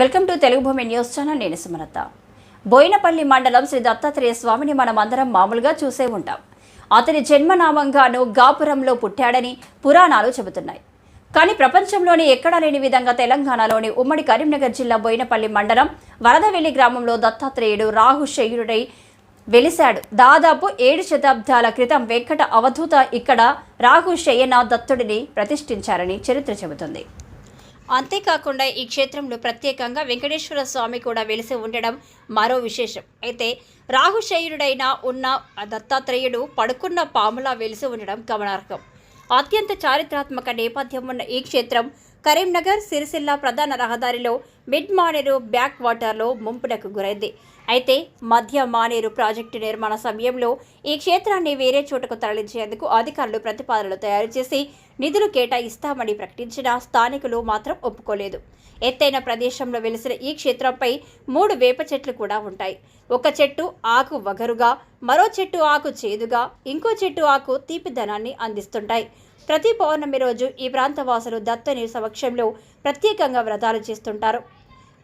Welcome to Telugu భూమి news channel నేను సుమలత. బోయినపల్లి మండలం శ్రీ దత్తాత్రేయ స్వామిని మనం అందరం మామూలుగా చూసే ఉంటాం. అతని జన్మనామంగాను గాపురంలో పుట్టాడని పురాణాలు చెబుతున్నాయి. కానీ ప్రపంచంలోని ఎక్కడా లేని విధంగా తెలంగాణలోని ఉమ్మడి కరీంనగర్ జిల్లా బోయినపల్లి మండలం వరదవెల్లి గ్రామంలో దత్తాత్రేయుడు రాహు శయుడై వెలిశాడు. దాదాపు ఏడు శతాబ్దాల క్రితం వెంకట అవధూత ఇక్కడ రాహు శయన దత్తుడిని ప్రతిష్ఠించారని చరిత్ర చెబుతుంది. అంతేకాకుండా ఈ క్షేత్రంలో ప్రత్యేకంగా వెంకటేశ్వర స్వామి కూడా వెలిసి ఉండడం మరో విశేషం. అయితే రాహుశయుడైన ఉన్న దత్తాత్రేయుడు పడుకున్న పాములా వెలిసి ఉండడం గమనార్హం. అత్యంత చారిత్రాత్మక నేపథ్యం ఉన్న ఈ క్షేత్రం కరీంనగర్ సిరిసిల్ల ప్రధాన రహదారిలో మిడ్ మానేరు బ్యాక్ వాటర్లో ముంపునకు గురైంది. అయితే మధ్య మానేరు ప్రాజెక్టు నిర్మాణ సమయంలో ఈ క్షేత్రాన్ని వేరే చోటకు తరలించేందుకు అధికారులు ప్రతిపాదనలు తయారు చేసి నిధులు కేటాయిస్తామని ప్రకటించిన స్థానికులు మాత్రం ఒప్పుకోలేదు. ఎత్తైన ప్రదేశంలో వెలిసిన ఈ క్షేత్రంపై మూడు వేప చెట్లు కూడా ఉంటాయి. ఒక చెట్టు ఆకు వగరుగా మరో చెట్టు ఆకు చేదుగా ఇంకో చెట్టు ఆకు తీపిదనాన్ని అందిస్తుంటాయి. ప్రతి పౌర్ణమి రోజు ఈ ప్రాంత వాసులు దత్తని సమక్షంలో ప్రత్యేకంగా వ్రతాలు చేస్తుంటారు.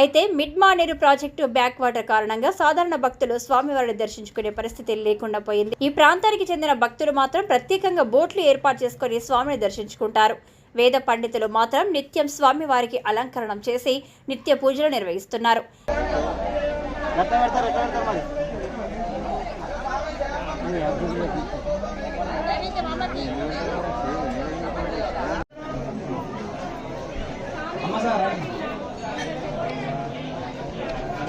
అయితే mid Maneru project back water కారణంగా సాధారణ భక్తులు స్వామివారిని దర్శించుకునే పరిస్థితి లేకుండా పోయింది. ఈ ప్రాంతానికి చెందిన భక్తులు మాత్రం ప్రత్యేకంగా బోట్లు ఏర్పాటు చేసుకుని స్వామిని దర్శించుకుంటారు. వేద పండితులు మాత్రం నిత్యం స్వామివారికి అలంకరణం చేసి నిత్య పూజలు నిర్వహిస్తున్నారు. అమ్మ సార్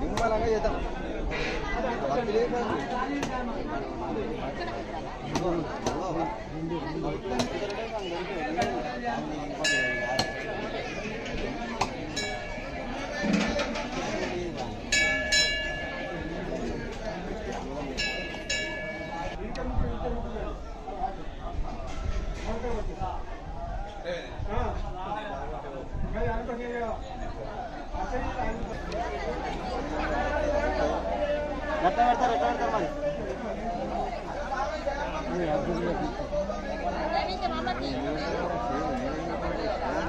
నిమ్మలంగా చేద్దాం మరి